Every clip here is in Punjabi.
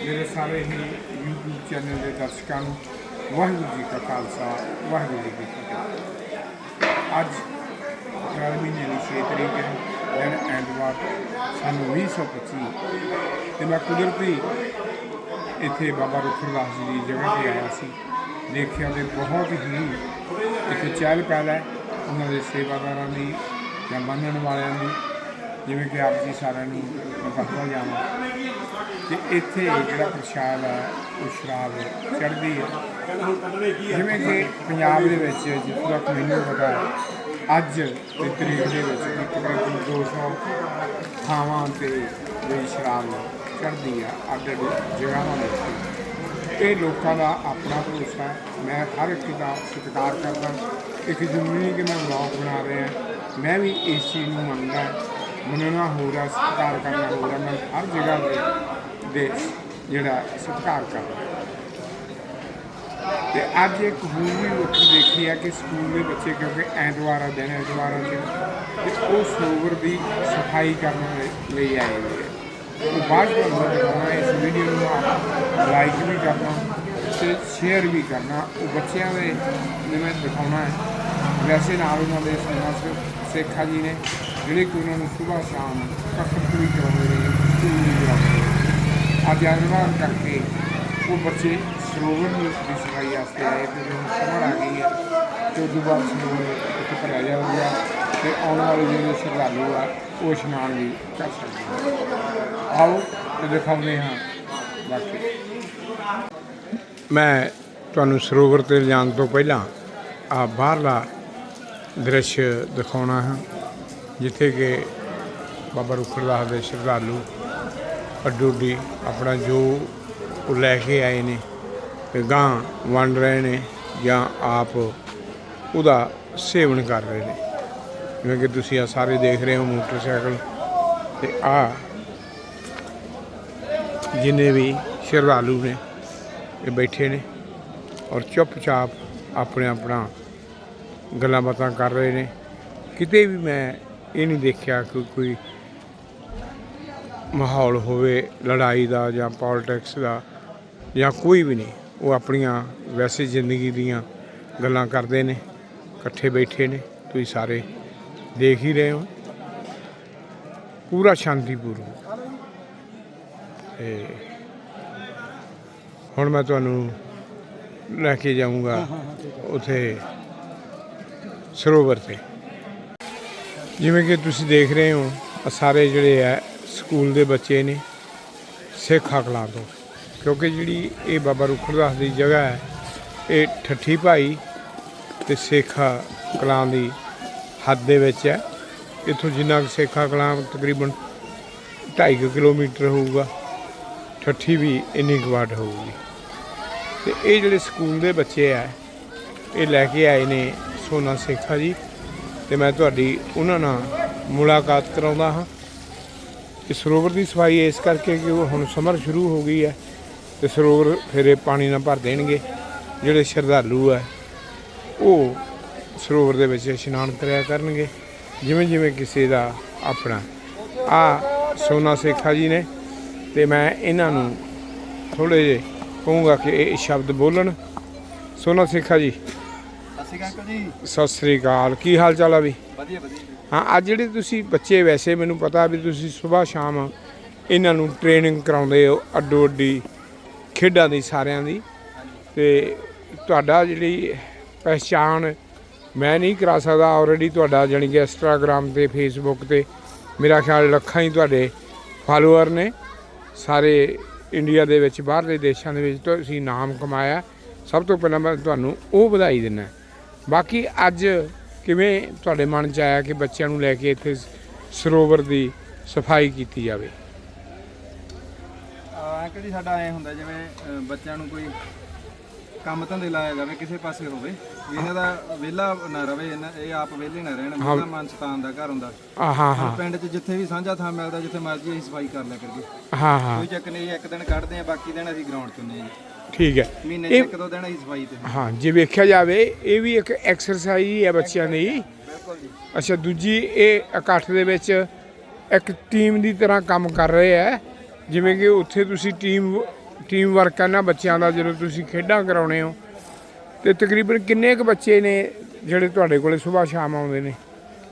ਮੇਰੇ ਸਾਰੇ ਹੀ YouTube ਚੈਨਲ ਦੇ ਦਰਸ਼ਕਾਂ ਨੂੰ ਵਾਹਿਗੁਰੂ ਜੀ ਕਾ ਖਾਲਸਾ, ਵਾਹਿਗੁਰੂ ਜੀ ਕੀ ਫਤਿਹ। ਅੱਜ ਅਪ੍ਰੈਲ ਮਹੀਨੇ ਦੀ 6 ਤਰੀਕ ਹੈ, ਦਿਨ ਐਤਵਾਰ, ਸਨ 2025 ਤੇ ਮੈਂ ਕੁਦਰਤੀ ਇੱਥੇ ਬਾਬਾ ਰੁਖਰਦਾਸ ਜੀ ਦੀ ਜਗ੍ਹਾ ਤੇ ਆਇਆ ਸੀ। ਦੇਖਿਆ ਤੇ ਬਹੁਤ ਹੀ ਇੱਥੇ ਚਹਿਲ ਪਹਿਲ ਹੈ ਉਹਨਾਂ ਦੇ ਸੇਵਾਦਾਰਾਂ ਦੀ ਜਾਂ ਮੰਨਣ ਵਾਲਿਆਂ ਦੀ। ਜਿਵੇਂ ਕਿ ਆਪ ਜੀ ਸਾਰਿਆਂ ਨੂੰ ਮੈਂ ਦੱਸਦਾ ਜਾਵਾਂ ਤੇ ਇੱਥੇ ਜਿਹੜਾ ਪ੍ਰਸ਼ਾਦ ਹੈ ਉਹ ਸ਼ਰਾਬ ਚੜ੍ਹਦੀ ਹੈ ਜਿਵੇਂ ਕਿ ਪੰਜਾਬ ਦੇ ਵਿੱਚ ਜਿੱਥੋਂ ਤੱਕ ਮੈਨੂੰ ਪਤਾ ਹੈ, ਅੱਜ ਦੀ ਤਰੀਕ ਦੇ ਵਿੱਚ ਵੀ ਤਕਰੀਬਨ 200 ਥਾਵਾਂ ਤੇ ਜਿਹੜੀ ਸ਼ਰਾਬ ਚੜ੍ਹਦੀ ਆ ਅੱਡ ਅੱਡ ਜਗ੍ਹਾਵਾਂ ਵਿੱਚ। ਇਹ ਲੋਕਾਂ ਦਾ ਆਪਣਾ ਭਰੋਸਾ ਮੈਂ ਹਰ ਇੱਕ ਦਾ ਸਤਿਕਾਰ ਕਰਦਾ ਇੱਕ ਜ਼ਰੂਰੀ ਕਿ ਮੈਂ ਵਲੌਗ ਬਣਾ ਰਿਹਾ ਮੈਂ ਵੀ ਇਸ ਚੀਜ਼ ਨੂੰ ਮੰਨਦਾ ਮੰਨਣਾ ਹੋ ਰਿਹਾ ਸਤਿਕਾਰ ਕਰਨਾ ਹੋ ਰਿਹਾ ਮੈਂ ਹਰ ਜਗ੍ਹਾ 'ਤੇ ਦੇ ਜਿਹੜਾ ਸਤਿਕਾਰ ਕਰਦਾ। ਤੇ ਅੱਜ ਇੱਕ ਹੋਰ ਵੀ ਲੋਕ ਦੇਖੀ ਆ ਕਿ ਸਕੂਲ ਦੇ ਬੱਚੇ ਕਿਉਂਕਿ ਐਤਵਾਰ ਆ ਦਿਨ ਐਤਵਾਰਾਂ 'ਚ ਤੇ ਉਹ ਸਰੋਵਰ ਦੀ ਸਫ਼ਾਈ ਕਰਨ ਲਈ- ਲਈ ਆਏ ਹੋਏ ਆ ਉਹ ਬਾਅਦ ਵਿੱਚ ਦਿਖਾਉਣਾ, ਇਸ ਵੀਡੀਓ ਨੂੰ ਆਪ ਲਾਈਕ ਵੀ ਕਰਨਾ ਤੇ ਸ਼ੇਅਰ ਵੀ ਕਰਨਾ। ਉਹ ਬੱਚਿਆਂ ਦੇ ਜਿਵੇਂ ਦਿਖਾਉਣਾ ਹੈ। ਵੈਸੇ ਨਾਲ ਉਹਨਾਂ ਦੇ ਸਮਾਜ ਸੇਖਾ ਜੀ ਨੇ, ਜਿਹੜੇ ਕਿ ਉਹਨਾਂ ਨੂੰ ਸਵੇਰ ਸ਼ਾਮ ਕਸਰਤ ਵੀ ਕਰਾਉਂਦੇ ਨੇ, ਸਕੂਲ ਵੀ ਕਰਾਉਂਦੇ ਨੇ ਅੱਜ ਕਰਕੇ ਉਹ ਬੱਚੇ ਸਰੋਵਰ ਦੀ ਸਫ਼ਾਈ ਵਾਸਤੇ ਆਏ ਤੇ ਹੁਣ ਸਮਰ ਆ ਗਈ ਹੈ। ਤੇ ਉਦੋਂ ਬਾਅਦ ਸਰੋਵਰ ਉੱਥੇ ਭਰਿਆ ਜਾਊਗਾ ਤੇ ਆਉਣ ਵਾਲੇ ਜਿਹੜੇ ਸ਼ਰਧਾਲੂ ਆ, ਉਹ ਇਸ਼ਨਾਨ ਵੀ ਕਰ ਸਕਦੇ ਆ ਆਓ ਤੇ ਦਿਖਾਉਂਦੇ ਹਾਂ ਬਾਕੀ। ਮੈਂ ਤੁਹਾਨੂੰ ਸਰੋਵਰ ਤੇ ਜਾਣ ਤੋਂ ਪਹਿਲਾਂ ਆ ਬਾਹਰਲਾ ਦ੍ਰਿਸ਼ ਦਿਖਾਉਣਾ ਹੈ, ਜਿੱਥੇ ਕਿ ਬਾਬਾ ਰੁਖੜਦਾਸ ਦੇ ਸ਼ਰਧਾਲੂ ਅੱਡੋਡੀ ਆਪਣਾ ਜੋ ਉਹ ਲੈ ਕੇ ਆਏ ਨੇ ਤੇ ਗਾਂ ਵੰਡ ਰਹੇ ਨੇ ਜਾਂ ਆਪ ਉਹਦਾ ਸੇਵਨ ਕਰ ਰਹੇ ਨੇ। ਜਿਵੇਂ ਕਿ ਤੁਸੀਂ ਆ ਸਾਰੇ ਦੇਖ ਰਹੇ ਹੋ ਮੋਟਰਸਾਈਕਲ ਤੇ ਆ ਜਿੰਨੇ ਵੀ ਸ਼ਰਧਾਲੂ ਨੇ, ਇਹ ਬੈਠੇ ਨੇ ਔਰ ਚੁੱਪਚਾਪ ਆਪਣੇ ਆਪਣਾ ਗੱਲਾਂ ਬਾਤਾਂ ਕਰ ਰਹੇ ਨੇ। ਕਿਤੇ ਵੀ ਮੈਂ ਇਹ ਨਹੀਂ ਦੇਖਿਆ ਕਿ ਕੋਈ ਮਾਹੌਲ ਹੋਵੇ ਲੜਾਈ ਦਾ ਜਾਂ ਪੋਲਿਟਿਕਸ ਦਾ ਜਾਂ ਕੋਈ ਵੀ ਨਹੀਂ ਉਹ ਆਪਣੀਆਂ ਵੈਸੇ ਜ਼ਿੰਦਗੀ ਦੀਆਂ ਗੱਲਾਂ ਕਰਦੇ ਨੇ ਇਕੱਠੇ ਬੈਠੇ ਨੇ ਤੁਸੀਂ ਸਾਰੇ ਦੇਖ ਹੀ ਰਹੇ ਹੋ। ਪੂਰਾ ਸ਼ਾਂਤੀਪੂਰਨ। ਤੇ ਹੁਣ ਮੈਂ ਤੁਹਾਨੂੰ ਲੈ ਕੇ ਜਾਊਂਗਾ ਉਥੇ ਸਰੋਵਰ ਤੇ। ਜਿਵੇਂ ਕਿ ਤੁਸੀਂ ਦੇਖ ਰਹੇ ਹੋ ਸਾਰੇ ਜਿਹੜੇ ਆ ਸਕੂਲ ਦੇ ਬੱਚੇ ਨੇ ਸਿੱਖ ਅਕਲਾਂ ਤੋਂ ਕਿਉਂਕਿ ਜਿਹੜੀ ਇਹ ਬਾਬਾ ਰੁਖੜਦਾਸ ਦੀ ਜਗ੍ਹਾ ਹੈ, ਇਹ ਠੱਠੀ ਭਾਈ ਤੇ ਸੇਖਾ ਕਲਾਂ ਦੀ ਹੱਦ ਦੇ ਵਿੱਚ ਹੈ। ਇੱਥੋਂ ਜਿੰਨਾ ਕੁ ਸੇਖਾ ਕਲਾਂ ਤਕਰੀਬਨ 2.5 ਕਿਲੋਮੀਟਰ ਹੋਊਗਾ, ਠੱਠੀ ਵੀ ਇੰਨੀ ਕੁ ਵਾਟ ਹੋਊਗੀ। ਤੇ ਇਹ ਜਿਹੜੇ ਸਕੂਲ ਦੇ ਬੱਚੇ ਆ, ਇਹ ਲੈ ਕੇ ਆਏ ਨੇ ਸੋਨਾ ਸੇਖਾ ਜੀ ਤੇ ਮੈਂ ਤੁਹਾਡੀ ਉਹਨਾਂ ਨਾਲ ਮੁਲਾਕਾਤ ਕਰਾਉਂਦਾ ਹਾਂ। ਕਿ ਸਰੋਵਰ ਦੀ ਸਫ਼ਾਈ ਇਸ ਕਰਕੇ ਕਿ ਉਹ ਹੁਣ ਸਮਰ ਸ਼ੁਰੂ ਹੋ ਗਈ ਹੈ ਤੇ ਸਰੋਵਰ ਫਿਰ ਇਹ ਪਾਣੀ ਨਾਲ ਭਰ ਦੇਣਗੇ ਜਿਹੜੇ ਸ਼ਰਧਾਲੂ ਹੈ ਉਹ ਸਰੋਵਰ ਦੇ ਵਿੱਚ ਇਸ਼ਨਾਨ ਕਰਿਆ ਕਰਨਗੇ ਜਿਵੇਂ ਜਿਵੇਂ ਕਿਸੇ ਦਾ ਆਪਣਾ। ਆ ਸੋਨਾ ਸੇਖਾ ਜੀ ਨੇ ਤੇ ਮੈਂ ਇਹਨਾਂ ਨੂੰ ਥੋੜੇ ਜਿਹੇ ਕਹੂੰਗਾ ਕਿ ਇਹ ਸ਼ਬਦ ਬੋਲਣ। ਸੋਨਾ ਸੇਖਾ ਜੀ। ਅਸੀਂ ਅੰਕਲ ਜੀ। ਸਤਿ ਸ੍ਰੀ ਅਕਾਲ। ਕੀ ਹਾਲ ਚਾਲ ਆ ਵੀ? ਵਧੀਆ ਵਧੀਆ। ਹਾਂ, ਅੱਜ ਜਿਹੜੇ ਤੁਸੀਂ ਬੱਚੇ ਵੈਸੇ ਮੈਨੂੰ ਪਤਾ ਵੀ ਤੁਸੀਂ ਸਵੇਰ ਸ਼ਾਮ ਇਹਨਾਂ ਨੂੰ ਟ੍ਰੇਨਿੰਗ ਕਰਾਉਂਦੇ ਹੋ ਅੱਡੋ ਅੱਡੀ ਖੇਡਾਂ ਦੀ ਸਾਰਿਆਂ ਦੀ। ਤੇ ਤੁਹਾਡਾ ਜਿਹੜੀ ਪਹਿਚਾਣ ਮੈਂ ਨਹੀਂ ਕਰਾ ਸਕਦਾ ਆਲਰੇਡੀ ਤੁਹਾਡਾ ਜਾਣੀ ਕਿ ਇੰਸਟਾਗ੍ਰam ਤੇ ਫੇਸਬੁੱਕ ਤੇ ਮੇਰਾ ਖਿਆਲ ਲੱਖਾਂ ਹੀ ਤੁਹਾਡੇ ਫਾਲੋਅਰ ਨੇ। ਸਾਰੇ ਇੰਡੀਆ ਦੇ ਵਿੱਚ, ਬਾਹਰਲੇ ਦੇਸ਼ਾਂ ਦੇ ਵਿੱਚ ਤੁਸੀਂ ਨਾਮ ਕਮਾਇਆ। ਸਭ ਤੋਂ ਪਹਿਲਾਂ ਮੈਂ ਤੁਹਾਨੂੰ ਉਹ ਵਧਾਈ ਦਿੰਦਾ। ਬਾਕੀ ਅੱਜ ਕਿਵੇਂ ਤੁਹਾਡੇ ਮਨ 'ਚ ਆਇਆ ਕਿ ਬੱਚਿਆਂ ਨੂੰ ਲੈ ਕੇ ਇੱਥੇ ਸਰੋਵਰ ਦੀ ਸਫ਼ਾਈ ਕੀਤੀ ਜਾਵੇ? ਅੰਕਲ ਜੀ ਸਾਡਾ ਐ ਹੁੰਦਾ ਜਿਵੇਂ ਬੱਚਿਆਂ ਨੂੰ ਕੋਈ ਕੰਮ ਧੰਦੇ ਲਾਇਆ ਜਾਵੇ ਕਿਸੇ ਪਾਸੇ ਹੋਵੇ। ਵੀ ਇਹਨਾਂ ਦਾ ਵਿਹਲਾ ਨਾ ਰਵੇ ਇਹਨਾਂ- ਇਹ ਆਪ ਵਿਹਲੇ ਨਾ ਰਹਿਣ ਮੇਰਾ ਮਨ ਸ਼ਤਾਨ ਦਾ ਘਰ ਹੁੰਦਾ। ਆ ਹਾਂ ਹਾਂ। ਪਿੰਡ 'ਚ ਜਿੱਥੇ ਵੀ ਸਾਂਝਾ ਥਾਂ ਮਿਲਦਾ ਜਿੱਥੇ ਮਰਜ਼ੀ ਅਸੀਂ ਸਫ਼ਾਈ ਕਰ ਲਿਆ ਕਰੀਏ। ਹਾਂ ਹਾਂ। ਕੋਈ ਚੱਕ ਨਹੀਂ ਇੱਕ ਦਿਨ ਕੱਢਦੇ ਆ ਬਾਕੀ ਦਿਨ ਅਸੀਂ ਗਰਾਊਂਡ 'ਚ ਹੁੰਦੇ ਆ ਜੀ। ਠੀਕ ਹੈ। ਮਹੀਨੇ 'ਚ ਇਹ- ਇੱਕ ਦੋ ਦਿਨ ਅਸੀਂ ਸਫ਼ਾਈ ਤੇ। ਹਾਂ ਜੇ ਵੇਖਿਆ ਜਾਵੇ ਇਹ ਵੀ ਇੱਕ ਐਕਸਰਸਾਈਜ਼ ਹੀ ਹੈ ਬੱਚਿਆਂ ਦੀ। ਬਿਲਕੁਲ ਜੀ। ਅੱਛਾ ਦੂਜੀ ਇਹ ਇਕੱਠ ਦੇ ਵਿੱਚ ਇੱਕ ਟੀਮ ਦੀ ਤਰ੍ਹਾਂ ਕੰਮ ਕਰ ਰਹੇ ਹੈ। ਜਿਵੇਂ ਕਿ ਉੱਥੇ ਤੁਸੀਂ ਟੀਮ ਟੀਮ ਵਰਕ ਹੈ ਨਾ ਬੱਚਿਆਂ ਦਾ ਜਦੋਂ ਤੁਸੀਂ ਖੇਡਾਂ ਕਰਾਉਣੇ ਹੋ। ਤੇ ਤਕਰੀਬਨ ਕਿੰਨੇ ਕੁ ਬੱਚੇ ਨੇ ਜਿਹੜੇ ਤੁਹਾਡੇ ਕੋਲੇ ਸਵੇਰ ਸ਼ਾਮ ਆਉਂਦੇ ਨੇ?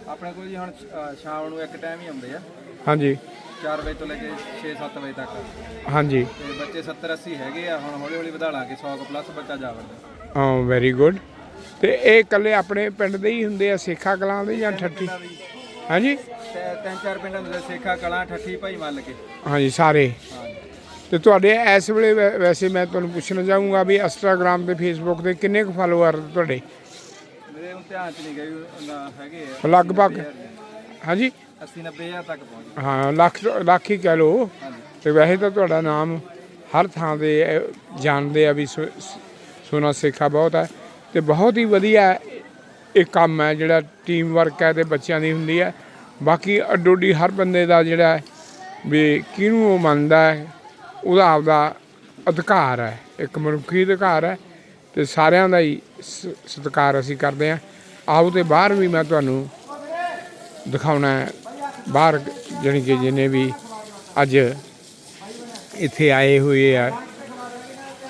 ਆਪਣੇ ਕੋਲ ਜੀ ਹੁਣ ਅ, ਸ਼ਾਮ ਨੂੰ ਇੱਕ ਟਾਈਮ ਹੀ ਆਉਂਦੇ ਆ। ਹਾਂਜੀ। 4 ਵਜੇ ਤੋਂ ਲੈ ਕੇ 6-7 ਵਜੇ ਤੱਕ। ਹਾਂਜੀ। ਤੇ ਬੱਚੇ 70 80 ਹੈਗੇ ਆ ਹੁਣ ਹੌਲੀ ਹੌਲੀ ਵਧਾ ਲਾਂਗੇ 100 ਪਲੱਸ ਬੱਚਾ ਜਾ ਵੜਦਾ। ਵੈਰੀ ਗੁੱਡ ਤੇ ਇਹ ਇਕੱਲੇ ਆਪਣੇ ਪਿੰਡ ਦੇ ਹੀ ਹੁੰਦੇ ਆ ਸੇਖਾ ਕਲਾਂ ਦੇ ਜਾਂ ਠੱਠੀ? ਹਾਂਜੀ? ਤੇ ਤਿੰਨ ਚਾਰ ਪਿੰਡਾਂ ਦੇ ਸੇਖਾ ਕਲਾਂ ਠੱਠੀ ਭਾਈ ਮੱਲ ਕੇ। ਹਾਂਜੀ ਸਾਰੇ। ਹਾਂਜੀ। ਤੇ ਤੁਹਾਡੇ ਇਸ ਵੇਲੇ ਵੈ- ਵੈਸੇ ਮੈਂ ਤੁਹਾਨੂੰ ਪੁੱਛਣਾ ਚਾਹੂੰਗਾ ਵੀ ਇੰਸਟਾਗ੍ਰam ਤੇ ਫੇਸਬੁੱਕ ਤੇ ਕਿੰਨੇ ਕੁ ਫਾਲੋਅਰ ਤੁਹਾਡੇ? ਮੇਰੇ ਹੁਣ ਧਿਆਨ ਚ ਨਹੀਂ ਗਏ ਉਹਨਾਂ ਹੈਗੇ ਆ। ਲਗਭਗ। ਹਾਂਜੀ? 80 90000 ਤੱਕ ਪਹੁੰਚ। ਹਾਂ ਲੱਖ ਲੱਖ ਹੀ ਕਹਿ ਹਾਂਜੀ। ਤੇ ਵੈਸੇ ਤਾਂ ਤੁਹਾਡਾ ਨਾਮ ਹਰ ਥਾਂ ਇਹ ਜਾਣਦੇ ਆ ਵੀ ਸੋਨਾ ਸੇਖਾ ਬਹੁਤ ਹੈ ਤੇ ਬਹੁਤ ਹੀ ਵਧੀਆ ਇਹ ਕੰਮ ਹੈ ਜਿਹੜਾ ਟੀਮ ਵਰਕ ਹੈ ਤੇ ਬੱਚਿਆਂ ਦੀ ਹੁੰਦੀ ਹੈ। ਬਾਕੀ ਅੱਡੋਡੀ ਹਰ ਬੰਦੇ ਦਾ ਜਿਹੜਾ ਵੀ ਕਿਹਨੂੰ ਉਹ ਮੰਨਦਾ ਹੈ ਉਹਦਾ ਆਪਦਾ ਅਧਿਕਾਰ ਹੈ। ਇੱਕ ਮਨੁੱਖੀ ਅਧਿਕਾਰ ਹੈ ਤੇ ਸਾਰਿਆਂ ਦਾ ਹੀ ਸਤਿਕਾਰ ਅਸੀਂ ਕਰਦੇ ਹਾਂ। ਆਓ ਤੇ ਬਾਹਰ ਵੀ ਮੈਂ ਤੁਹਾਨੂੰ ਦਿਖਾਉਣਾ ਹੈ ਬਾਹਰ ਜਾਣੀ ਕਿ ਜਿਹਨੇ ਵੀ ਅੱਜ ਇੱਥੇ ਆਏ ਹੋਏ ਆ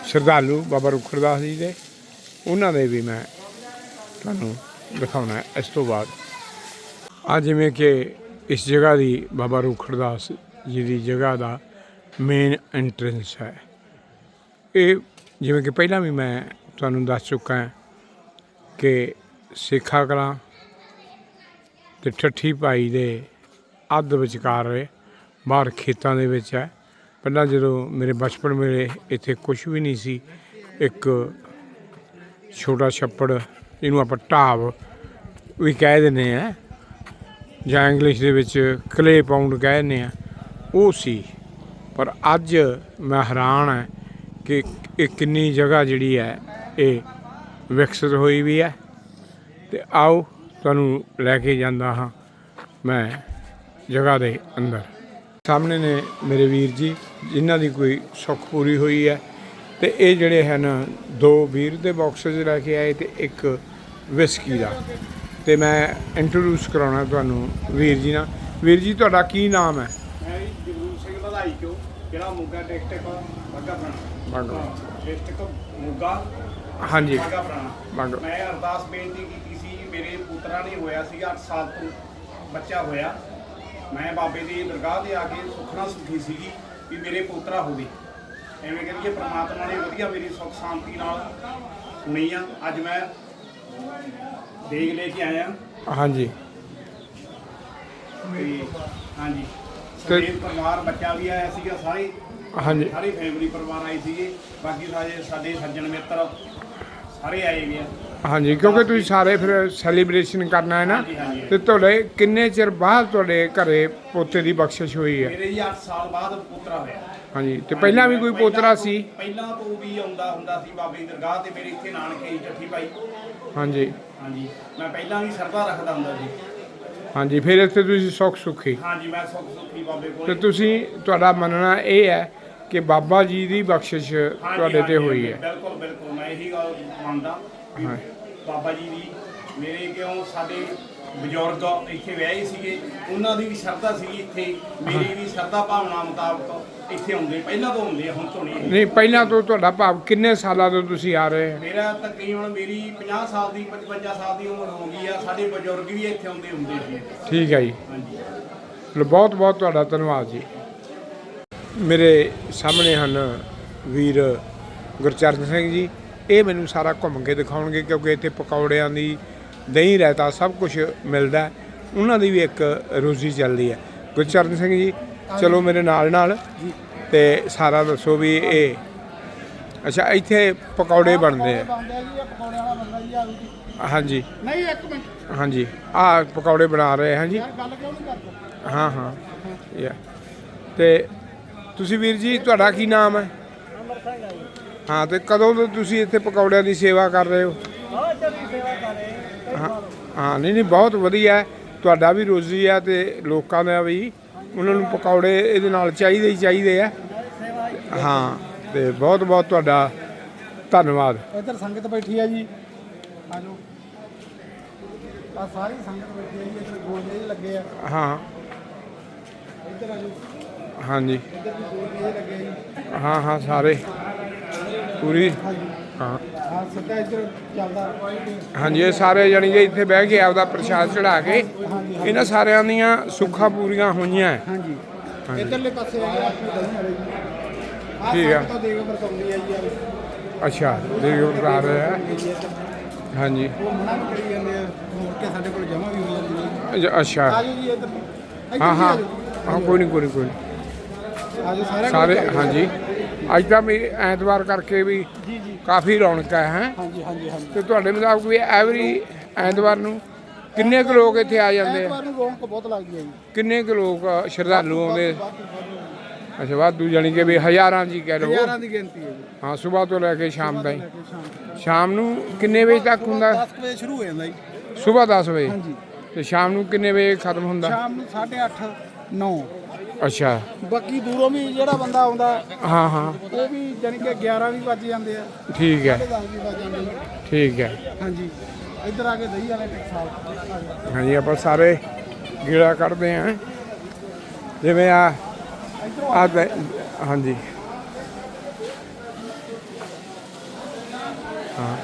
ਸ਼ਰਧਾਲੂ ਬਾਬਾ ਰੁਖੜਦਾਸ ਜੀ ਦੇ, ਉਹਨਾਂ ਦੇ ਵੀ ਮੈਂ ਤੁਹਾਨੂੰ ਦਿਖਾਉਣਾ ਇਸ ਤੋਂ ਬਾਅਦ। ਆ ਜਿਵੇਂ ਕਿ ਇਸ ਜਗ੍ਹਾ ਦੀ ਬਾਬਾ ਰੁਖੜਦਾਸ ਜੀ ਦੀ ਜਗ੍ਹਾ ਦਾ ਮੇਨ ਐਂਟਰੈਂਸ ਹੈ। ਇਹ ਜਿਵੇਂ ਕਿ ਪਹਿਲਾਂ ਵੀ ਮੈਂ ਤੁਹਾਨੂੰ ਦੱਸ ਚੁੱਕਾ ਹਾਂ ਕਿ ਸਿੱਖਾ ਕਲਾਂ ਤੇ ਠੱਠੀ ਭਾਈ ਦੇ ਅੱਧ ਵਿਚਕਾਰ ਰਹੇ, ਬਾਹਰ ਖੇਤਾਂ ਦੇ ਵਿੱਚ ਹੈ। ਪਹਿਲਾਂ ਜਦੋਂ ਮੇਰੇ ਬਚਪਨ ਵੇਲੇ ਇੱਥੇ ਕੁਝ ਵੀ ਨਹੀਂ ਸੀ, ਇੱਕ ਛੋਟਾ ਛੱਪੜ, ਇਹਨੂੰ ਆਪਾਂ ਢਾਬ ਵੀ ਕਹਿ ਦਿੰਦੇ ਆ, ਜਾਂ ਇੰਗਲਿਸ਼ ਦੇ ਵਿੱਚ ਕਲੇ ਪਾਉਂਡ ਕਹਿ ਦਿੰਦੇ ਆ, ਉਹ ਸੀ। ਪਰ ਅੱਜ ਮੈਂ ਹੈਰਾਨ ਹਾਂ ਕਿ ਇਹ ਕਿੰਨੀ ਜਗ੍ਹਾ ਜਿਹੜੀ ਹੈ, ਇਹ ਵਿਕਸਿਤ ਹੋਈ ਵੀ ਹੈ। ਤੇ ਆਓ ਤੁਹਾਨੂੰ ਲੈ ਕੇ ਜਾਂਦਾ ਹਾਂ ਮੈਂ ਜਗ੍ਹਾ ਦੇ ਅੰਦਰ। ਸਾਹਮਣੇ ਨੇ ਮੇਰੇ ਵੀਰ ਜੀ ਜਿਨ੍ਹਾਂ ਦੀ ਕੋਈ ਸੁੱਖ ਪੂਰੀ ਹੋਈ ਹੈ। ਤੇ ਇਹ ਜਿਹੜੇ ਹਨ ਦੋ ਵੀਰ ਦੇ ਬਾਕਸਸ ਲੈ ਕੇ ਆਏ ਤੇ ਇੱਕ ਵਿਸਕੀ ਦਾ। ਤੇ ਮੈਂ ਇੰਟਰੋਡਿਊਸ ਕਰਾਉਣਾ ਤੁਹਾਨੂੰ ਵੀਰ ਜੀ ਨਾਲ। ਵੀਰ ਜੀ ਤੁਹਾਡਾ ਕੀ ਨਾਮ ਹੈ? ਮੈਂ ਜੀ ਜਗਰੂਪ ਸਿੰਘ ਵਧਾਈ ਚੋ ਜਿਹੜਾ ਮੋਗਾ ਡਿਸਟ੍ਰਿਕਟ ਬਾਗਾ ਪੁਰਾਣਾ। ਡਿਸਟ੍ਰਿਕਟ ਮੋਗਾ ਹਾਂਜੀ। ਬਾਗਾ ਮੈਂ ਅਰਦਾਸ ਬੇਨਤੀ ਕੀਤੀ ਸੀ ਮੇਰੇ ਪੁੱਤਰਾ ਨਹੀਂ ਹੋਇਆ ਸੀ 8 ਸਾਲ ਤੋਂ ਬੱਚਾ ਹੋਇਆ। ਮੈਂ ਬਾਬੇ ਦੀ ਦਰਗਾਹ ਤੇ ਆ ਕੇ ਸੁਖਣਾ ਸੁਖੀ ਸੀਗੀ ਵੀ ਮੇਰੇ ਪੁੱਤਰਾ ਹੋਵੇ। ਐਵੇਂ ਕਰੀਏ ਪ੍ਰਮਾਤਮਾ ਨੇ ਵਧੀਆ ਮੇਰੀ ਸੁਖ ਸ਼ਾਂਤੀ ਨਾਲ ਸੁਣੀ ਆ। ਅੱਜ ਮੈਂ ਦੇਖ ਲੈ ਕੇ ਆਇਆ। ਹਾਂਜੀ। ਤੇ ਹਾਂਜੀ। ਸਮੇਤ ਪਰਿਵਾਰ ਬੱਚਾ ਵੀ ਆਇਆ ਸੀਗਾ ਸਾਰੇ। ਹਾਂਜੀ। ਸਾਰੀ ਫੈਮਿਲੀ ਪਰਿਵਾਰ ਆਈ ਸੀਗੇ। ਬਾਕੀ ਸਾਰੇ ਸਾਡੇ ਸੱਜਣ ਮਿੱਤਰ ਸਾਰੇ ਆਏ ਗਏ ਆ। ਹਾਂਜੀ ਕਿਉਂਕਿ ਤੁਸੀਂ ਸਾਰੇ ਫਿਰ ਸੈਲੀਬ੍ਰੇਸ਼ਨ ਕਰਨਾ ਹੈ ਨਾ ਹਾਂਜੀ, ਹਾਂਜੀ। ਤੇ ਤੁਹਾਡੇ ਕਿੰਨੇ ਚਿਰ ਬਾਅਦ ਤੁਹਾਡੇ ਘਰੇ ਪੋਤੇ ਦੀ ਬਖਸ਼ਿਸ਼ ਹੋਈ ਹੈ? ਮੇਰੇ ਜੀ 8 ਸਾਲ ਬਾਅਦ ਪੁੱਤਰਾ ਹੋਇਆ। ਹਾਂਜੀ ਤੇ ਪਹਿਲਾਂ ਵੀ ਕੋਈ ਪੋਤਰਾ ਤੋਂ- ਸੀ? ਪਹਿਲਾਂ ਤੋਂ ਵੀ ਆਉਂਦਾ ਹੁੰਦਾ ਸੀ ਬਾਬੇ ਦੀ ਦਰਗਾਹ ਤੇ ਮੇਰੇ ਇੱਥੇ ਨਾਨਕੇ ਹੀ ਚੱਠੀ ਪਾਈ ਹਾਂਜੀ। ਹਾਂਜੀ ਮੈਂ ਪਹਿਲਾਂ ਵੀ ਸਰਦਾ ਰੱਖਦਾ ਹੁੰਦਾ ਸੀ। ਹਾਂਜੀ ਫਿਰ ਇੱਥੇ ਤੁਸੀਂ ਸੁੱਖ ਸੁਖੀ। ਹਾਂਜੀ ਮੈਂ ਸੁੱਖ ਸੁੱਖੀ ਬਾਬੇ ਤੇ ਕੋਲ ਤੁਸੀਂ ਤੁਹਾਡਾ ਮੰਨਣਾ ਇਹ ਹੈ ਕਿ ਬਾਬਾ ਜੀ ਦੀ ਬਖਸ਼ਿਸ਼ ਤੁਹਾਡੇ ਤੇ ਹੋਈ ਹੈ। ਬਿਲਕੁਲ ਬਿਲਕੁਲ ਮੈਂ ਇਹੀ ਗੱਲ ਮੰਨਦਾ ਵੀ ਹਾਂ। ਬਾਬਾ ਜੀ ਦੀ ਮੇਰੇ ਕਿਉਂ ਸਾਡੇ ਬਜ਼ੁਰਗ ਇੱਥੇ ਵਿਆਹੇ ਸੀਗੇ ਉਹਨਾਂ ਦੀ ਵੀ ਸ਼ਰਧਾ ਸੀਗੀ ਇੱਥੇ ਮੇਰੀ ਵੀ ਸ਼ਰਧਾ ਭਾਵਨਾ ਮੁਤਾਬਕ ਇੱਥੇ ਆਉਂਦੇ ਪਹਿਲਾਂ ਤੋਂ ਆਉਂਦੇ ਆ, ਹੁਣ ਤੋਂ ਨਹੀਂ। ਨਹੀਂ ਪਹਿਲਾਂ ਤੋਂ ਤੁਹਾਡਾ ਭਾਵ ਕਿੰਨੇ ਸਾਲਾਂ ਤੋਂ ਤੁਸੀਂ ਆ ਰਹੇ ਹੋ? ਮੇਰਾ ਤਕਰੀਬਨ ਮੇਰੀ 50 ਸਾਲ ਦੀ 55 ਸਾਲ ਦੀ ਉਮਰ ਹੋ ਗਈ ਆ ਸਾਡੇ ਬਜ਼ੁਰਗ ਵੀ ਇੱਥੇ ਆਉਂਦੇ ਹੁੰਦੇ ਸੀ। ਠੀਕ ਹੈ ਜੀ। ਹਾਂਜੀ। ਚਲੋ ਬਹੁਤ ਬਹੁਤ ਤੁਹਾਡਾ ਧੰਨਵਾਦ ਜੀ। ਮੇਰੇ ਸਾਹਮਣੇ ਹਨ ਵੀਰ ਗੁਰਚਰਨ ਸਿੰਘ ਜੀ ਇਹ ਮੈਨੂੰ ਸਾਰਾ ਘੁੰਮ ਕੇ ਦਿਖਾਉਣਗੇ ਕਿਉਂਕਿ ਇੱਥੇ ਪਕੌੜਿਆਂ ਦੀ ਦਹੀਂ ਰਾਇਤਾ ਸਭ ਕੁਝ ਮਿਲਦਾ। ਉਹਨਾਂ ਦੀ ਵੀ ਇੱਕ ਰੋਜ਼ੀ ਚੱਲਦੀ ਹੈ। ਗੁਰਚਰਨ ਸਿੰਘ ਜੀ ਚਲੋ ਮੇਰੇ ਨਾਲ ਨਾਲ ਤੇ ਸਾਰਾ ਦੱਸੋ ਵੀ ਇਹ ਅੱਛਾ ਇੱਥੇ ਪਕੌੜੇ ਬਣਦੇ ਆ। ਹਾਂਜੀ। ਨਹੀਂ ਇੱਕ ਮਿੰਟ। ਹਾਂਜੀ ਆਹ ਪਕੌੜੇ ਬਣਾ ਰਹੇ ਹਾਂ ਜੀ। ਹਾਂ ਹਾਂ। ਯਾ। ਤੇ ਤੁਸੀਂ ਵੀਰ ਜੀ ਤੁਹਾਡਾ ਕੀ ਨਾਮ ਹੈ? ਅਮਰ ਸਿੰਘ ਆ ਜੀ। ਹਾਂ ਤੇ ਕਦੋਂ ਤੋਂ ਤੁਸੀਂ ਇੱਥੇ ਪਕੌੜਿਆਂ ਦੀ ਸੇਵਾ ਕਰ ਰਹੇ ਹੋ? ਬਹੁਤ ਚੰਗੀ ਸੇਵਾ ਕਰ ਰਹੇ ਹਾਂ ਹਾਂ ਨਹੀਂ ਨਹੀਂ ਬਹੁਤ ਵਧੀਆ ਹੈ। ਤੁਹਾਡਾ ਵੀ ਰੋਜ਼ੀ ਹੈ ਤੇ ਲੋਕਾਂ ਦਾ ਵੀ ਉਹਨਾਂ ਨੂੰ ਪਕੌੜੇ ਇਹਦੇ ਨਾਲ ਚਾਹੀਦੇ ਹੀ ਚਾਹੀਦੇ ਆ ਹਾਂ ਤੇ ਬਹੁਤ ਬਹੁਤ ਤੁਹਾਡਾ ਧੰਨਵਾਦ। ਇੱਧਰ ਸੰਗਤ ਬੈਠੀ ਆ ਜੀ। ਆ ਜਾਓ ਆ ਸਾਰੀ ਸੰਗਤ ਬੈਠੀ ਆ ਜੀ ਇੱਧਰ ਗੋਲੇ ਜਿਹੇ ਲੱਗੇ ਆ। ਹਾਂ। ਇੱਧਰ ਆ ਜਾਓ ਹਾਂਜੀ। ਇੱਧਰ ਵੀ ਦੋ ਮੇਜ਼ ਲੱਗੇ ਆ ਜੀ। ਹਾਂ ਹਾਂ ਸਾਰੇ। ਪੂਰੀ? ਹਾਂ। ਹਾਂ ਸਿੱਧਾ ਇੱਧਰ ਚੱਲਦਾ। ਹਾਂਜੀ ਇਹ ਸਾਰੇ ਜਾਣੀ ਕਿ ਇੱਥੇ ਬਹਿ ਕੇ ਆਪਦਾ ਪ੍ਰਸ਼ਾਦ ਚੜਾ ਕੇ ਇਹਨਾਂ ਸਾਰਿਆਂ ਦੀਆਂ ਸੁੱਖਾਂ ਪੂਰੀਆਂ ਹੋਈਆਂ। ਹੈ। ਹਾਂਜੀ। ਇੱਧਰਲੇ ਪਾਸੇ ਆ ਆਪਣੇ ਠੀਕ ਆ। ਤੋਂ ਦੇਖ ਵਰਤਾਉਂਦੀ ਆ ਜੀ ਆ ਅੱਛਾ ਦੇਖ ਰਿਹਾ ਹੈ। ਹਾਂਜੀ। ਉਹ ਮਨਾ ਵੀ ਕਰੀ ਜਾਂਦੇ ਆ ਮੁੜ ਕੇ ਸਾਡੇ ਕੋਲ ਜਮਾ ਵੀ ਹੋ ਜਾਂਦੀ ਹੈ ਅੱਛਾ- ਆ ਜਾਓ ਜੀ ਇੱਧਰ। ਹਾਂ ਹਾਂ। ਹਾਂ ਕੋਈ ਨਹੀਂ ਕੋਈ ਨਹੀਂ ਕੋਈ ਸਾਰੇ ਆ। ਹਾਂਜੀ। ਅੱਜ ਤਾਂ ਵੀ ਐਤਵਾਰ ਕਰਕੇ ਵੀ ਜੀ ਜੀ। ਕਾਫੀ ਰੌਣਕ ਹੈ ਹੈ? ਹਾਂਜੀ ਹਾਂਜੀ ਹਾਂਜੀ। ਤੇ ਤੁਹਾਡੇ ਮੁਤਾਬਕ ਵੀ ਐਵਰੀ ਐਤਵਾਰ ਨੂੰ ਕਿੰਨੇ ਕੁ ਲੋਕ ਇੱਥੇ ਆ ਜਾਂਦੇ ਆ? ਐਤਵਾਰ ਨੂੰ ਰੌਣਕ ਬਹੁਤ ਲੱਗਦੀ ਹੈ ਜੀ। ਕਿੰਨੇ ਕੁ ਲੋਕ ਸ਼ਰਧਾਲੂ ਆਉਂਦੇ। ਅੱਛਾ ਵਾਧੂ ਜਾਣੀ ਕਿ ਵੀ ਹਜ਼ਾਰਾਂ ਜੀ ਕਹਿ ਲਓ। ਹਜ਼ਾਰਾਂ ਦੀ ਗਿਣਤੀ ਹੈ ਜੀ। ਹਾਂ ਸਵੇਰ ਤੋਂ ਲੈ ਕੇ ਸ਼ਾਮ ਤਾਈਂ। ਲੈ ਸ਼ਾਮ ਨੂੰ ਕਿੰਨੇ ਵਜੇ ਤੱਕ ਹੁੰਦਾ? 10 ਵਜੇ ਸ਼ੁਰੂ ਹੋ ਜਾਂਦਾ ਜੀ। ਸਵੇਰ 10 ਵਜੇ? ਹਾਂਜੀ। ਤੇ ਸ਼ਾਮ ਨੂੰ ਕਿੰਨੇ ਵਜੇ ਖਤਮ ਹੁੰਦਾ? ਸ਼ਾਮ ਨੂੰ 8:30 9 ਅੱਛਾ। ਬਾਕੀ ਦੂਰੋਂ ਵੀ ਜਿਹੜਾ ਬੰਦਾ ਆਉਂਦਾ ਹਾਂ ਹਾਂ। ਉਹ ਵੀ ਜਾਨੀ ਕਿ 11 ਵੀ ਵੱਜ ਜਾਂਦੇ ਆ। ਠੀਕ ਹੈ। 10 ਵੀ ਵੱਜ ਜਾਂਦੇ ਆ। ਠੀਕ ਹੈ। ਹਾਂਜੀ। ਇੱਧਰ ਆ ਕੇ ਦਹੀਂ ਵਾਲੇ ਜਾਓ। ਹਾਂਜੀ ਆਪਾਂ ਸਾਰੇ ਗੀੜਾ ਕੱਢਦੇ ਆਂ ਜਿਵੇਂ ਆ ਆ ਤੇ- ਹਾਂਜੀ। ਹਾਂ।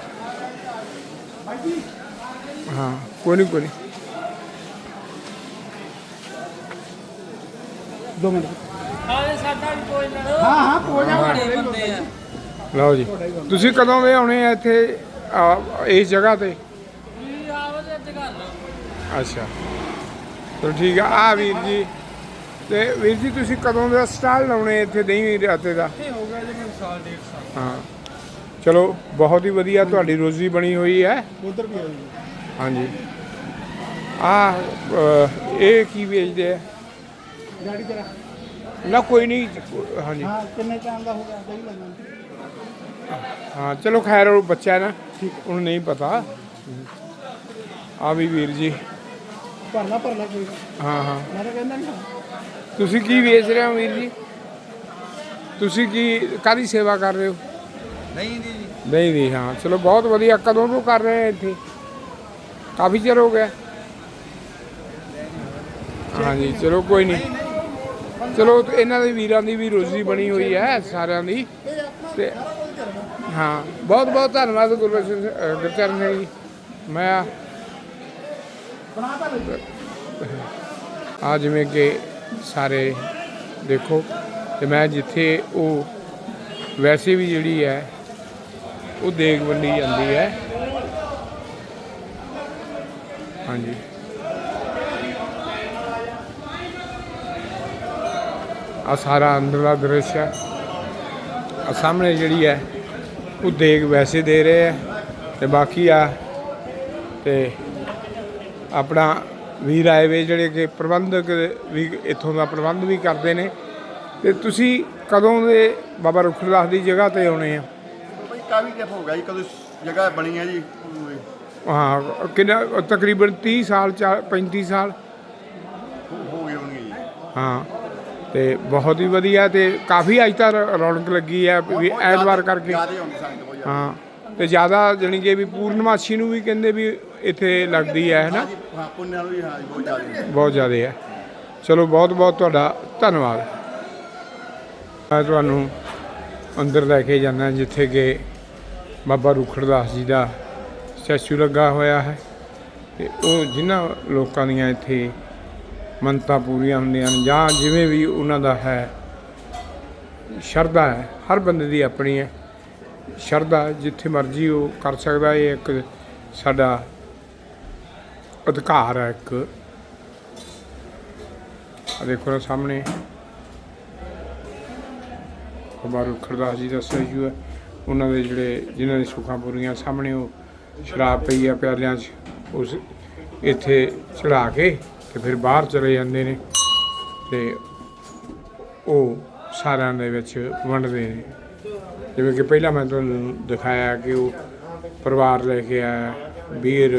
ਹਾਂ ਕੋਈ ਨਹੀਂ ਕੋਈ ਨਹੀਂ ਦੋ ਮਿੰਟ। ਆਲੇ ਸਾਡਾ ਵੀ ਕੋਈ ਲੜੋ ਹਾਂ ਹਾਂ ਪੋ ਜਾ ਬੜੇ ਬੰਦੇ ਆ ਲਓ ਜੀ। ਤੁਸੀਂ ਕਦੋਂ ਦੇ ਆਉਣੇ ਆ ਇੱਥੇ ਆ, ਇਸ ਜਗ੍ਹਾ ਤੇ? ਅੱਛਾ। ਚਲੋ ਠੀਕ ਆ। ਆ ਵੀਰ ਜੀ। ਤੇ ਵੀਰ ਜੀ ਤੁਸੀਂ ਕਦੋਂ ਦਾ ਸਟਾਲ ਲਾਉਣੇ ਇੱਥੇ ਦਹੀਂ ਰਾਤੇ ਦਾ? ਹੋ ਗਿਆ ਜੀ ਮੈਨੂੰ ਸਾਲ ਡੇਢ ਸਾਲ। ਹਾਂ। ਚਲੋ ਬਹੁਤ ਹੀ ਵਧੀਆ ਤੁਹਾਡੀ ਰੋਜ਼ੀ ਬਣੀ ਹੋਈ ਹੈ। ਉਧਰ ਵੀ ਆ ਜੀ ਹਾਂਜੀ। ਆ ਇਹ ਕੀ ਵੇਚਦੇ ਆ? ਗਾੜੀ ਜਰਾ ਨਾ ਕੋਈ ਨਹੀਂ। ਹਾਂਜੀ। ਹਾਂ ਕਿੰਨੇ ਟਾਈਮ ਦਾ ਹੋ ਗਿਆ? ਦਹੀਂ ਲੱਗਣਾ ਹਾਂ ਚਲੋ ਖੈਰ ਉਹ ਬੱਚਾ ਹੈ ਨਾ ਉਹਨੂੰ ਨਹੀਂ ਪਤਾ। ਆ ਵੀ ਵੀਰ ਜੀ। ਭਰਨਾ ਭਰਨਾ ਕੋਈ। ਹਾਂ ਹਾਂ। ਮੈਂ ਤਾਂ ਕਹਿੰਦਾ ਨਹੀਂ। ਤੁਸੀਂ ਕੀ ਵੇਚ ਰਹੇ ਹੋ ਵੀਰ ਜੀ? ਤੁਸੀਂ ਕੀ ਕਾਦੀ ਸੇਵਾ ਕਰ ਰਹੇ ਹੋ? ਨਹੀਂ ਜੀ। ਨਹੀਂ ਨਹੀਂ ਹਾਂ। ਚਲੋ ਬਹੁਤ ਵਧੀਆ। ਕਦੋਂ ਤੋਂ ਕਰ ਰਹੇ ਇੱਥੇ? ਕਾਫੀ ਚਿਰ ਹੋ ਗਿਆ। ਹਾਂਜੀ ਚਲੋ ਕੋਈ ਨਹੀਂ। ਚਲੋ, ਇਹਨਾਂ ਦੇ ਵੀਰਾਂ ਦੀ ਵੀ ਰੋਜ਼ੀ ਬਣੀ ਹੋਈ ਹੈ, ਸਾਰਿਆਂ ਦੀ। ਤੇ ਹਾਂ, ਬਹੁਤ ਬਹੁਤ ਧੰਨਵਾਦ ਗੁਰਬਖਸ਼ ਗੁਰਚਰਨ ਸਿੰਘ ਜੀ। ਮੈਂ ਆ ਜਿਵੇਂ ਕਿ ਸਾਰੇ ਦੇਖੋ, ਤੇ ਮੈਂ ਜਿੱਥੇ ਉਹ ਵੈਸੇ ਵੀ ਜਿਹੜੀ ਹੈ, ਉਹ ਦੇਗ ਵੰਡੀ ਜਾਂਦੀ ਹੈ। ਹਾਂਜੀ। ਆ ਸਾਰਾ ਅੰਦਰਲਾ ਦ੍ਰਿਸ਼ ਹੈ। ਆ ਸਾਹਮਣੇ ਜਿਹੜੀ ਹੈ ਉਹ ਦੇਗ ਵੈਸੇ ਦੇ ਰਹੇ ਹੈ ਤੇ ਬਾਕੀ ਆ ਤੇ ਆਪਣਾ ਵੀਰ ਆਏ ਵੇ ਜਿਹੜੇ ਕਿ ਪ੍ਰਬੰਧਕ ਵੀ ਇੱਥੋਂ ਦਾ ਪ੍ਰਬੰਧ ਵੀ ਕਰਦੇ ਨੇ। ਤੇ ਤੁਸੀਂ ਕਦੋਂ ਦੇ ਬਾਬਾ ਰੁਖਦਾਸ ਦੀ ਜਗ੍ਹਾ ਤੇ ਆਉਣੇ ਆ? ਬਈ ਕਾਫੀ ਚਿਰ ਹੋ ਗਿਆ ਜੀ? ਕਦੋਂ ਜਗ੍ਹਾ ਬਣੀ ਹੈ ਜੀ? ਹਾਂ ਕਿੰਨਾ ਤਕਰੀਬਨ 30 ਸਾਲ ਚਾ- 35 ਸਾਲ। ਹੋ ਗਏ ਹੋਣਗੇ ਜੀ। ਹਾਂ। ਤੇ ਬਹੁਤ ਹੀ ਵਧੀਆ ਤੇ ਕਾਫੀ ਅੱਜ ਤਾਂ ਰ- ਰੌਣਕ ਲੱਗੀ ਹੈ ਵੀ ਐਤਵਾਰ ਕਰਕੇ। ਹਾਂ ਤੇ ਜ਼ਿਆਦਾ। ਜਾਣੀ ਕਿ ਵੀ ਪੂਰਨਮਾਸ਼ੀ ਨੂੰ ਵੀ ਕਹਿੰਦੇ ਵੀ ਇੱਥੇ ਲੱਗਦੀ ਹੈ ਹੈਨਾ ਜੀ ਹਾਂ ਪੁੰਨਿਆਂ ਨੂੰ ਵੀ ਹਾਂ ਜੀ, ਬਹੁਤ ਜ਼ਿਆਦਾ। ਬਹੁਤ ਜ਼ਿਆਦਾ ਹੈ। ਚਲੋ ਬਹੁਤ ਬਹੁਤ ਤੁਹਾਡਾ ਧੰਨਵਾਦ। ਮੈਂ ਤੁਹਾਨੂੰ ਅੰਦਰ ਲੈ ਕੇ ਜਾਣਾ ਜਿੱਥੇ ਕਿ ਬਾਬਾ ਰੁਖੜਦਾਸ ਜੀ ਦਾ ਸਟੈਚੂ ਲੱਗਾ ਹੋਇਆ ਹੈ। ਤੇ ਉਹ ਜਿਨ੍ਹਾਂ ਲੋਕਾਂ ਦੀਆਂ ਇੱਥੇ ਮੰਨਤਾਂ ਪੂਰੀਆਂ ਹੁੰਦੀਆਂ ਹਨ। ਜਾਂ ਜਿਵੇਂ ਵੀ ਉਹਨਾਂ ਦਾ ਹੈ, ਸ਼ਰਧਾ ਹੈ, ਹਰ ਬੰਦੇ ਦੀ ਆਪਣੀ ਹੈ। ਸ਼ਰਧਾ ਜਿੱਥੇ ਮਰਜ਼ੀ ਉਹ ਕਰ ਸਕਦਾ ਇਹ ਇੱਕ ਸਾਡਾ ਅਧਿਕਾਰ ਹੈ ਇੱਕ। ਆ ਦੇਖੋ ਨਾ ਸਾਹਮਣੇ। ਬਾਬਾ ਰੁਖੜਦਾਸ ਜੀ ਦਾ ਸਟੈਚੂ ਹੈ। ਉਹਨਾਂ ਦੇ ਜਿਹੜੇ ਜਿਨ੍ਹਾਂ ਦੀ ਸੁੱਖਾਂ ਪੂਰੀਆਂ ਸਾਹਮਣੇ ਉਹ ਸ਼ਰਾਬ ਪਈ ਆ ਪਿਆਲਿਆਂ 'ਚ। ਉਸ ਇੱਥੇ ਚੜਾ ਕੇ ਤੇ ਫਿਰ ਬਾਹਰ ਚਲੇ ਜਾਂਦੇ ਨੇ ਤੇ ਉਹ ਸਾਰਿਆਂ ਦੇ ਵਿੱਚ ਵੰਡਦੇ ਨੇ। ਜਿਵੇਂ ਕਿ ਪਹਿਲਾਂ ਮੈਂ ਤੁਹਾਨੂੰ ਦਿਖਾਇਆ ਕਿ ਉਹ ਪਰਿਵਾਰ ਲੈ ਕੇ ਆਇਆ, ਬੀਅਰ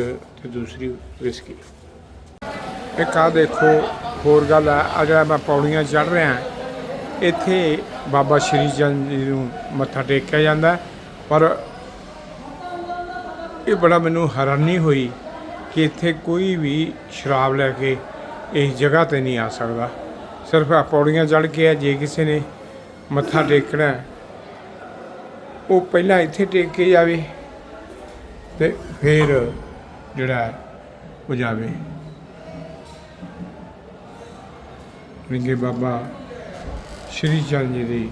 ਤੇ ਦੂਸਰੀ ਵਿਸਕੀ ਇੱਕ ਆ ਦੇਖੋ, ਹੋਰ ਗੱਲ ਆ ਆ ਜਿਹੜਾ ਮੈਂ ਪੌੜੀਆਂ ਚੜ ਰਿਹਾ। ਇੱਥੇ ਬਾਬਾ ਸ਼੍ਰੀ ਚੰਦ ਜੀ ਨੂੰ ਮੱਥਾ ਟੇਕਿਆ ਜਾਂਦਾ, ਪਰ ਇਹ ਬੜਾ ਮੈਨੂੰ ਹੈਰਾਨੀ ਹੋਈ ਕਿ ਇੱਥੇ ਕੋਈ ਵੀ ਸ਼ਰਾਬ ਲੈ ਕੇ ਇਸ ਜਗ੍ਹਾ ਤੇ ਨਹੀਂ ਆ ਸਕਦਾ। ਸਿਰਫ ਆ ਪੌੜੀਆਂ ਚੜ੍ਹ ਕੇ ਆ, ਜੇ ਕਿਸੇ ਨੇ ਮੱਥਾ ਟੇਕਣਾ ਉਹ ਪਹਿਲਾਂ ਇੱਥੇ ਟੇਕ ਕੇ ਜਾਵੇ ਤੇ ਫਿਰ ਜਿਹੜਾ ਉਹ ਜਾਵੇ। ਰਿੰਗੇ ਬਾਬਾ ਸ਼੍ਰੀ ਚੰਦ ਜੀ ਦੀ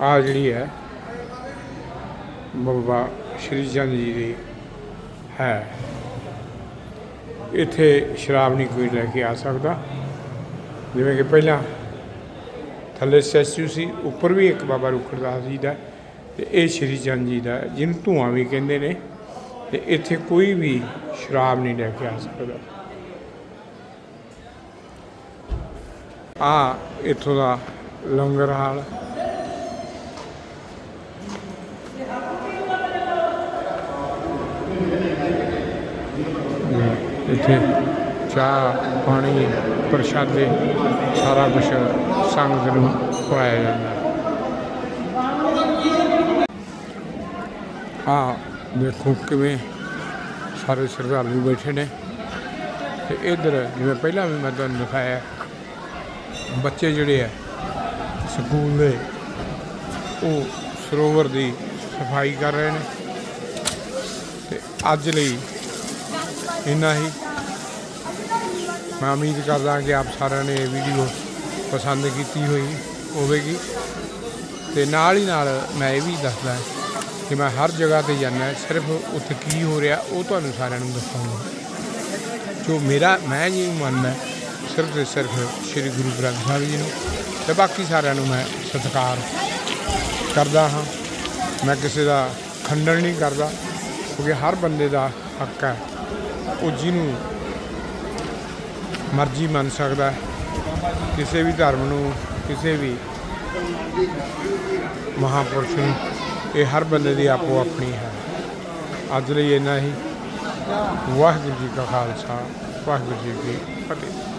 ਆ ਜਿਹੜੀ ਹੈ, ਬਾਬਾ ਸ਼੍ਰੀ ਚੰਦ ਜੀ ਦੀ ਹੈ। ਇੱਥੇ ਸ਼ਰਾਬ ਨਹੀਂ ਕੋਈ ਲੈ ਕੇ ਆ ਸਕਦਾ। ਜਿਵੇਂ ਕਿ ਪਹਿਲਾਂ ਥੱਲੇ ਸੈਸੂ ਸੀ, ਉੱਪਰ ਵੀ ਇੱਕ ਬਾਬਾ ਰੁਖੜਦਾਸ ਜੀ ਦਾ ਤੇ ਇਹ ਸ਼੍ਰੀ ਚੰਦ ਜੀ ਦਾ ਜਿਹਨੂੰ ਧੂਆਂ ਵੀ ਕਹਿੰਦੇ ਨੇ ਤੇ ਇੱਥੇ ਕੋਈ ਵੀ ਸ਼ਰਾਬ ਨਹੀਂ ਲੈ ਕੇ ਆ ਸਕਦਾ। ਆ ਇੱਥੋਂ ਦਾ ਲੰਗਰ ਹਾਲ ਇੱਥੇ ਚਾਹ, ਪਾਣੀ, ਪ੍ਰਸ਼ਾਦੇ, ਸਾਰਾ ਕੁਝ ਸੰਗਤ ਨੂੰ ਖਵਾਇਆ ਜਾਂਦਾ ਆ ਦੇਖੋ ਕਿਵੇਂ ਸਾਰੇ ਸ਼ਰਧਾਲੂ ਬੈਠੇ ਨੇ। ਤੇ ਇਧਰ ਜਿਵੇਂ ਪਹਿਲਾਂ ਵੀ ਮੈਂ ਤੁਹਾਨੂੰ ਦਿਖਾਇਆ, ਬੱਚੇ ਜਿਹੜੇ ਆ, ਸਕੂਲ ਦੇ, ਉਹ ਸਰੋਵਰ ਦੀ ਸਫ਼ਾਈ ਕਰ ਰਹੇ ਨੇ। ਤੇ ਅੱਜ ਲਈ ਇੰਨਾ ਹੀ। ਮੈਂ ਉਮੀਦ ਕਰਦਾ ਕਿ ਆਪ ਸਾਰਿਆਂ ਨੇ ਇਹ ਵੀਡੀਓ ਪਸੰਦ ਕੀਤੀ ਹੋਈ ਹੋਵੇਗੀ। ਤੇ ਨਾਲ ਹੀ ਨਾਲ ਮੈਂ ਇਹ ਵੀ ਦੱਸਦਾ ਕਿ ਮੈਂ ਹਰ ਜਗ੍ਹਾ ਤੇ ਜਾਂਦਾ, ਸਿਰਫ ਉੱਥੇ ਕੀ ਹੋ ਰਿਹਾ ਉਹ ਤੁਹਾਨੂੰ ਸਾਰਿਆਂ ਨੂੰ ਦੱਸਾਂਗਾ। ਜੋ ਮੇਰਾ, ਮੈਂ ਜੀ ਮੰਨਦਾ ਸਿਰਫ ਤੇ ਸਿਰਫ ਸ੍ਰੀ ਗੁਰੂ ਗ੍ਰੰਥ ਸਾਹਿਬ ਜੀ ਨੂੰ। ਤੇ ਬਾਕੀ ਸਾਰਿਆਂ ਨੂੰ ਮੈਂ ਸਤਿਕਾਰ ਕਰਦਾ ਹਾਂ। ਮੈਂ ਕਿਸੇ ਦਾ ਖੰਡਨ ਨਹੀਂ ਕਰਦਾ, ਕਿਉਂਕਿ ਹਰ ਬੰਦੇ ਦਾ ਹੱਕ ਹੈ। ਉਹ ਜਿਹਨੂੰ ਮਰਜ਼ੀ ਮੰਨ ਸਕਦਾ ਕਿਸੇ ਵੀ ਧਰਮ ਨੂੰ, ਕਿਸੇ ਵੀ ਮਹਾਪੁਰਸ਼ ਨੂੰ, ਇਹ ਹਰ ਬੰਦੇ ਦੀ ਆਪੋ ਆਪਣੀ ਹੈ। ਅੱਜ ਲਈ ਇੰਨਾ ਹੀ। ਵਾਹਿਗੁਰੂ ਜੀ ਕਾ ਖਾਲਸਾ, ਵਾਹਿਗੁਰੂ ਜੀ ਕੀ ਫਤਿਹ।